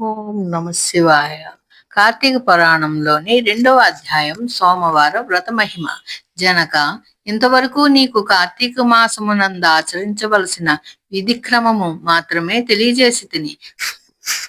ఓం నమ శివాయ. కార్తీక పురాణంలోని రెండవ అధ్యాయం సోమవార వ్రత మహిమ. జనక ఇంతవరకు నీకు కార్తీక మాసమునంద ఆచరించవలసిన విధిక్రమము మాత్రమే తెలియజేసి తిని.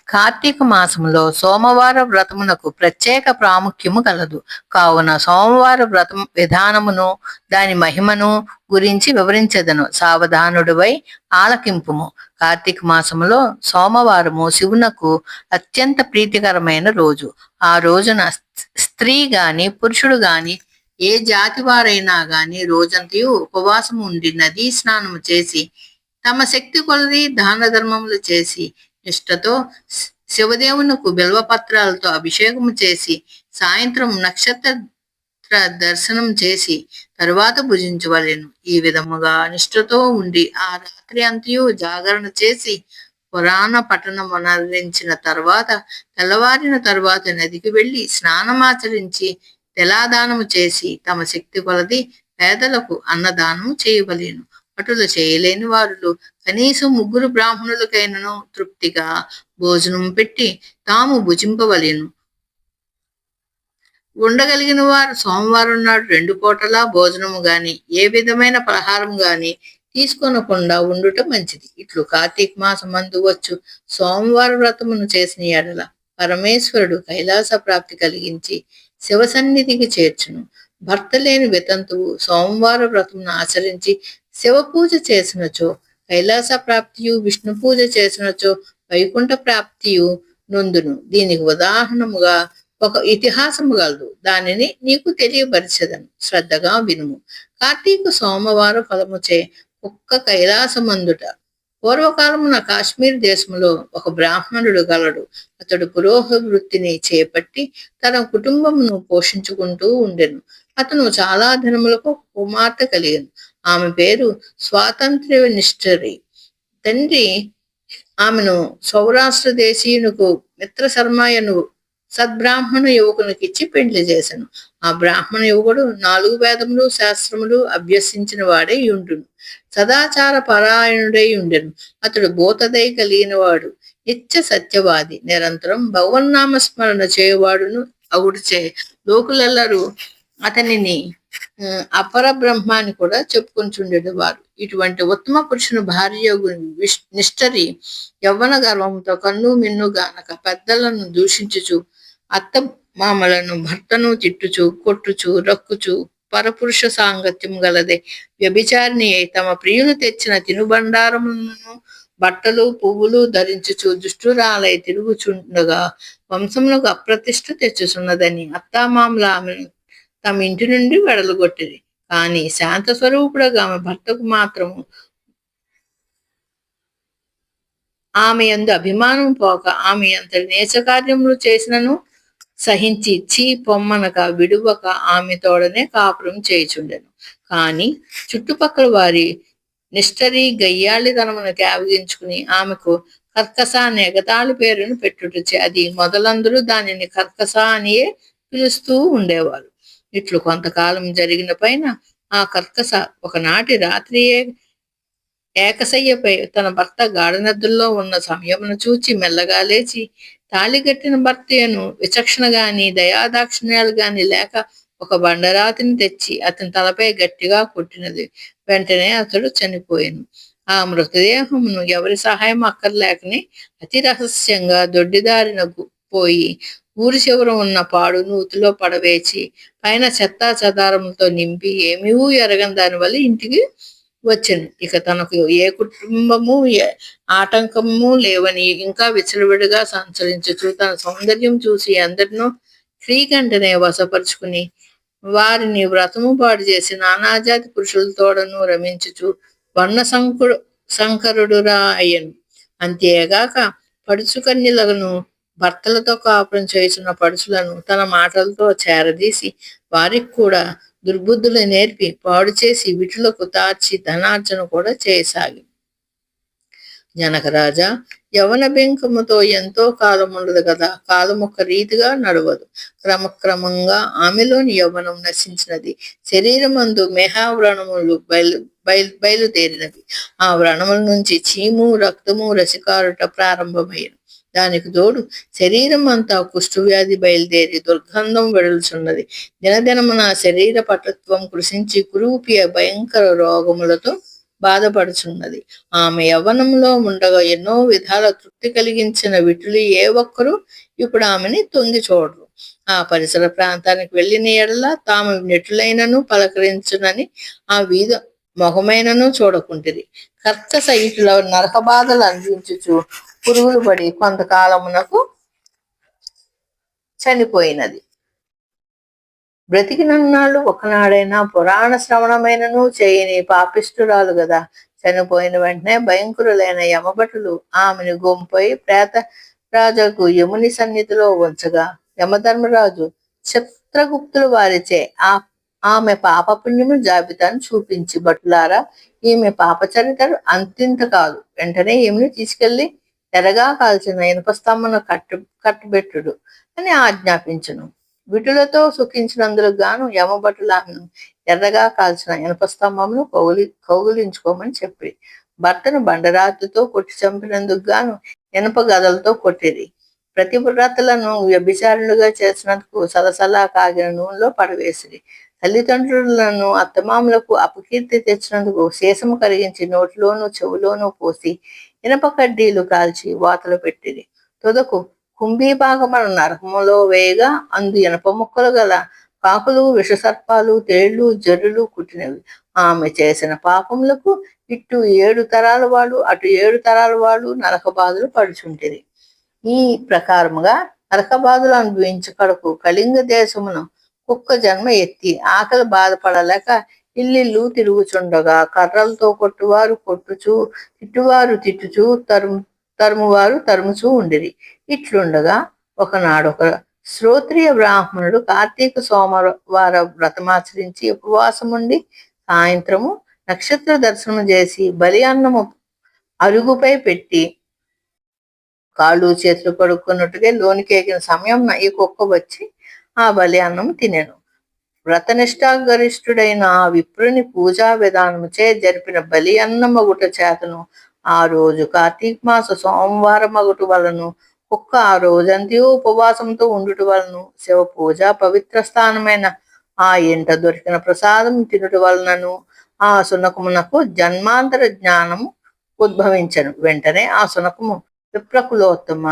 కార్తీక మాసములో సోమవార వ్రతమునకు ప్రత్యేక ప్రాముఖ్యము కలదు కావున సోమవార వ్రతం విధానమును దాని మహిమను గురించి వివరించదను. సావధానుడివై ఆలకింపుము. కార్తీక మాసములో సోమవారము శివునకు అత్యంత ప్రీతికరమైన రోజు. ఆ రోజున స్త్రీ గాని పురుషుడు గాని ఏ జాతి వారైనా గాని రోజంతయు ఉపవాసం ఉండి నదీ స్నానము చేసి తమ శక్తి కొలది దాన ధర్మములు చేసి నిష్టతో శివదేవునకు బిల్వపత్రాలతో అభిషేకము చేసి సాయంత్రం నక్షత్ర దర్శనం చేసి తరువాత భుజించవలెను. ఈ విధముగా నిష్ఠతో ఉండి ఆ రాత్రి అంతయు జాగరణ చేసి పురాణ పట్టణం అనరించిన తర్వాత తెల్లవారిన తరువాత నదికి వెళ్ళి స్నానమాచరించి తెలాదానము చేసి తమ శక్తి కొలది పేదలకు అన్నదానము చేయవలేను. అటులు చేయలేని వారులు. కనీసం ముగ్గురు బ్రాహ్మణులకైనను తృప్తిగా భోజనం పెట్టి తాము భుజింపవలేను. ఉండగలిగిన వారు సోమవారం నాడు రెండు పూటలా భోజనము గాని ఏ విధమైన పలహారం గాని తీసుకొనకుండా ఉండుట మంచిది. ఇట్లు కార్తీక మాసం మందు వచ్చు. సోమవార వ్రతమును చేసిన ఎడల పరమేశ్వరుడు కైలాస ప్రాప్తి కలిగించి శివ సన్నిధికి చేర్చును. భర్త లేని వితంతువు సోమవార వ్రతమును ఆచరించి శివ పూజ చేసినచో కైలాస ప్రాప్తియు విష్ణు పూజ చేసినచో వైకుంఠ ప్రాప్తియు నొందును. దీనికి ఉదాహరణముగా ఒక ఇతిహాసము గలదు. దానిని నీకు తెలియపరిచదను. శ్రద్ధగా వినుము. కార్తీక సోమవారం ఫలముచే ఒక్క కైలాసమందుట. పూర్వకాలమున కాశ్మీర్ దేశంలో ఒక బ్రాహ్మణుడు గలడు. అతడు పురోహ వృత్తిని చేపట్టి తన కుటుంబమును పోషించుకుంటూ ఉండెను. అతను చాలా ధనములకు కుమార్తె కలిగను. ఆమె పేరు స్వాతంత్ర్య నిష్ఠరి తండ్రి ఆమెను సౌరాష్ట్ర దేశీయునకు మిత్ర శర్మయను సద్బ్రాహ్మణ యువకునికి ఇచ్చి పెండ్లి చేశాను ఆ బ్రాహ్మణ యువకుడు నాలుగు వేదములు శాస్త్రములు అభ్యసించిన వాడే ఉండును సదాచార పరాయణుడై ఉండెను. అతడు భూతదయ కలిగినవాడు. నిత్య సత్యవాది. నిరంతరం భగవన్నామ స్మరణ చేయవాడును అవుడిచే లోకులెల్లరూ అతనిని అపర బ్రహ్మ అని కూడా చెప్పుకొని వారు. ఇటువంటి ఉత్తమ పురుషుని భార్య నిష్ఠరి యవ్వన గర్వంతో కన్ను మిన్ను గానక పెద్దలను దూషించుచు అత్త మామలను భర్తను తిట్టుచు కొట్టుచు రక్కుచు పరపురుష సాంగత్యం గలదే. వ్యభిచారిణి అయి తమ ప్రియులు తెచ్చిన తినుబండారములను బట్టలు పువ్వులు ధరించుచు దుష్టురాలై తిరుగుచుండగా వంశములకు అప్రతిష్ట తెచ్చుచున్నదని అత్తామామల ఆమెను తమ ఇంటి నుండి వెడలుగొట్టింది కానీ శాంత స్వరూపుడుగా ఆమె భర్తకు మాత్రము ఆమె ఎందు అభిమానం పోక ఆమె అంత నేచకార్యములు చేసినను సహించి చీ పొమ్మనక విడువక ఆమె తోడనే కాపురం చేయుచుండెను. కానీ చుట్టుపక్కల వారి నిష్టరి గయ్యాళితనమును కేవగించుకుని ఆమెకు కర్కస అనే ఎగతాళి పేరును పెట్టుటచే అది మొదలందరూ దానిని కర్కస అనియే పిలుస్తూ ఉండేవారు. ఇట్లు కొంతకాలం జరిగిన పైన ఆ కర్కస ఒకనాటి రాత్రియే ఏకసయ్యపై తన భర్త గాఢనద్దుల్లో ఉన్న సమయమును చూచి మెల్లగా లేచి తాళిగట్టిన భర్తయను విచక్షణ గాని దయాదాక్షిణ్యాలు గాని లేక ఒక బండరాతిని తెచ్చి అతని తలపై గట్టిగా కొట్టినది. వెంటనే అతడు చనిపోయాను. ఆ మృతదేహమును ఎవరి సహాయం అక్కర్లేకని అతి రహస్యంగా దొడ్డిదారిన పోయి ఊరి చివర ఉన్న పాడు నూతిలో పడవేచి పైన చెత్తా చెదారంతో నింపి ఏమీ ఎరగని దాని వల్ల ఇంటికి వచ్చింది. ఇక తనకు ఏ కుటుంబము ఆటంకము లేవని ఇంకా విచలవిడిగా సంచరించచ్చు తన సౌందర్యం చూసి అందరినో శ్రీకంఠనే వశపరుచుకుని వారిని వ్రతము పాడు చేసి నానాజాతి పురుషులతోడను రమించుచు వర్ణ సంకుడు శంకరుడురా అయ్యను. అంతేగాక పడుచుకన్యలను భర్తలతో కాపురం చేస్తున్న పడుచులను తన మాటలతో చేరదీసి వారికి కూడా దుర్బుద్ధులు నేర్పి పాడు చేసి విటులకు తార్చి ధనార్జన కూడా చేయసాగి. జనకరాజా యవన బెంకముతో ఎంతో కాలం ఉండదు కదా? కాలం ఒక రీతిగా నడవదు. క్రమక్రమంగా ఆమెలోని యవనం నశించినది. శరీరమందు మేహావ్రణములు బయలు బయలు బయలుదేరినవి. ఆ వ్రణముల నుంచి చీము రక్తము రసికారుట ప్రారంభమైన దానికి తోడు శరీరం అంతా కుష్ఠవ్యాధి బయలుదేరి దుర్గంధం వెడల్చున్నది. దినదినమున శరీర పటత్వం కృషించి కురూపియ భయంకర రోగములతో బాధపడుచున్నది. ఆమె యవ్వనంలో ఉండగా ఎన్నో విధాల తృప్తి కలిగించిన విటులు ఏ ఒక్కరూ ఇప్పుడు ఆమెని తొంగి చూడరు. ఆ పరిసర ప్రాంతానికి వెళ్ళిన ఎడలా తాము నెటులైనను పలకరించునని ఆ వీధ మొహమైనను చూడకుంటుంది కర్కస ఇటుల నరక బాధలు అందించుచు పురుగులు పడి కొంతకాలమునకు చనిపోయినది. బ్రతికినన్నాళ్ళు ఒకనాడైనా పురాణ శ్రవణమైనను చేయని పాపిష్టురాలు కదా చనిపోయిన వెంటనే భయంకరులైన యమభటులు ఆమెను గుంపై ప్రేత రాజుకు యముని సన్నిధిలో ఉంచగా యమధర్మరాజు చిత్రగుప్తులు వారిచే ఆ ఆమె పాపపుణ్యము జాబితాను చూపించి భటులారా ఈమె పాప అంతింత కాదు. వెంటనే ఈమెను తీసుకెళ్ళి ఎరగా కాల్చిన ఇనుప స్తంభను కట్టు కట్టుబెట్టుడు అని ఆజ్ఞాపించును. విటులతో సుఖించినందుకు గాను యమభటులను ఎర్రగా కాల్చిన ఇనుప స్తంభమును కౌగులి కౌగులించుకోమని చెప్పి భర్తను బండరాతితో కొట్టి చంపినందుకు గాను ఇనుప గదలతో కొట్టిరి. ప్రతివ్రతలను వ్యభిచారులుగా చేసినందుకు సలసలా కాగిన నూనెలో పడవేసిరి. తల్లిదండ్రులను అత్తమామలకు అపకీర్తి తెచ్చినందుకు శేషము కరిగించి నోటిలోను చెవులోను పోసి ఇనప కడ్డీలు కాల్చి వాతలు పెట్టిరి. తుదకు కుంభీభాగమున నరకములో వేయగా అందు ఇనప ముక్కలు గల కాకులు విషసర్పాలు తేళ్ళు జర్రులు కుట్టినవి. ఆమె చేసిన పాపములకు ఇటు ఏడు తరాల వాళ్ళు అటు ఏడు తరాల వాళ్ళు నరక బాధలు పడుచుంటిరి. ఈ ప్రకారముగా నరక బాధలు అనుభవించకడకు కళింగ దేశమును కుక్క జన్మ ఎత్తి ఆకలి బాధపడలేక ఇల్లిల్లు తిరుగుచుండగా కర్రలతో కొట్టువారు కొట్టుచు తిట్టువారు తిట్టుచు తరుము తరుమువారు తరుముచూ ఉండిరి. ఇట్లుండగా ఒకనాడొక ఒక శ్రోత్రియ బ్రాహ్మణుడు కార్తీక సోమవార వ్రతమాచరించి ఉపవాసం ఉండి సాయంత్రము నక్షత్ర దర్శనం చేసి బలి అన్నము అరుగుపై పెట్టి కాళ్ళు చేతులు కడుక్కున్నట్టుగా లోనికి ఎగిన సమయం ఈ కుక్క వచ్చి ఆ బలి అన్నం తినెను. వ్రతనిష్టాగరిష్ఠుడైన ఆ విప్రుని పూజా విధానముచే జరిపిన బలి అన్నమగుట చేతను. ఆ రోజు కార్తీక మాస సోమవారం మగుట వలను కుక్క ఆ రోజంతయు ఉపవాసంతో ఉండుట వలను శివ పూజ పవిత్ర స్థానమైన ఆ ఇంట దొరికిన ప్రసాదం తినుట వలనను ఆ సునకమునకు జన్మాంతర జ్ఞానము ఉద్భవించను. వెంటనే ఆ సునకము విప్రకులోత్తమ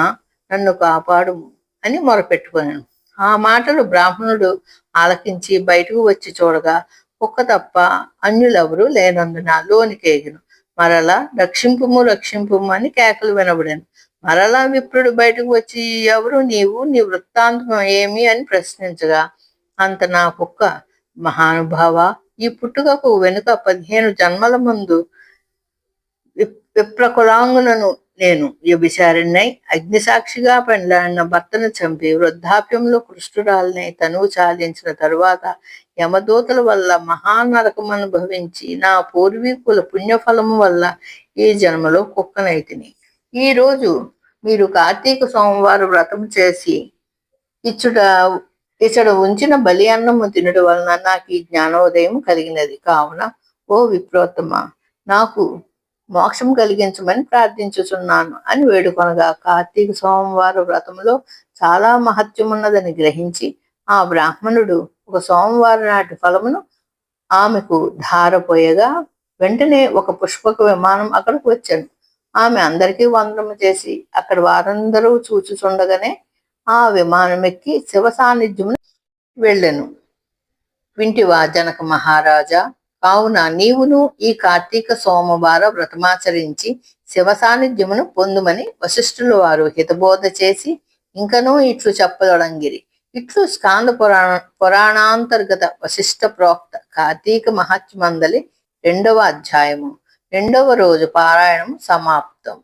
నన్ను కాపాడు అని మొరపెట్టుకున్నాను ఆ మాటలు బ్రాహ్మణుడు ఆలకించి బయటకు వచ్చి చూడగా కుక్క తప్ప అన్యులెవరూ లేనందున లోనికేగిను మరలా రక్షింపుము రక్షింపుము అని కేకలు వినబడాను. మరలా విప్రుడు బయటకు వచ్చి ఎవరు నీవు? నీ వృత్తాంతం ఏమి అని ప్రశ్నించగా అంత నా కుక్క మహానుభావ? ఈ పుట్టుకకు వెనుక పదిహేను జన్మల ముందు విప్- విప్రకులాంగులను నేను వ్యభిచారిణ్ణై అగ్నిసాక్షిగా పెండ్లాడిన భర్తను చంపి వృద్ధాప్యంలో కృష్ణురాలనై తనువు చాలించిన తరువాత యమదూతల వల్ల మహానరకం అనుభవించి నా పూర్వీకుల పుణ్యఫలము వల్ల ఈ జన్మలో కుక్కనైతిని ఈ రోజు మీరు కార్తీక సోమవారం వ్రతం చేసి ఇచ్చుట ఇచ్చడ ఉంచిన బలి అన్నము తినడం వలన నాకు ఈ జ్ఞానోదయం కలిగినది. కావున ఓ విప్రోత్తమ నాకు మోక్షం కలిగించమని ప్రార్థించుచున్నాను అని వేడుకొనగా కార్తీక సోమవారం వ్రతంలో చాలా మహత్యమున్నదని గ్రహించి ఆ బ్రాహ్మణుడు ఒక సోమవారం నాటి ఫలమును ఆమెకు ధారపోయగా వెంటనే ఒక పుష్పక విమానం అక్కడికి వచ్చాను. ఆమె అందరికీ వందనము చేసి అక్కడ వారందరూ చూచుచుండగానే ఆ విమానం ఎక్కి శివ సాన్నిధ్యమును వెళ్ళెను. వింటివా జనక మహారాజా కావున నీవును ఈ కార్తీక సోమవార వ్రతమాచరించి శివ సాన్నిధ్యమును పొందుమని వశిష్ఠుల వారు హితబోధ చేసి ఇంకనూ ఇట్లు చెప్పదొడంగిరి. ఇట్లు స్కాంద పురాణ పురాణాంతర్గత వశిష్ఠ ప్రోక్త కార్తీక మహాత్మందలి రెండవ అధ్యాయము. రెండవ రోజు పారాయణం సమాప్తం.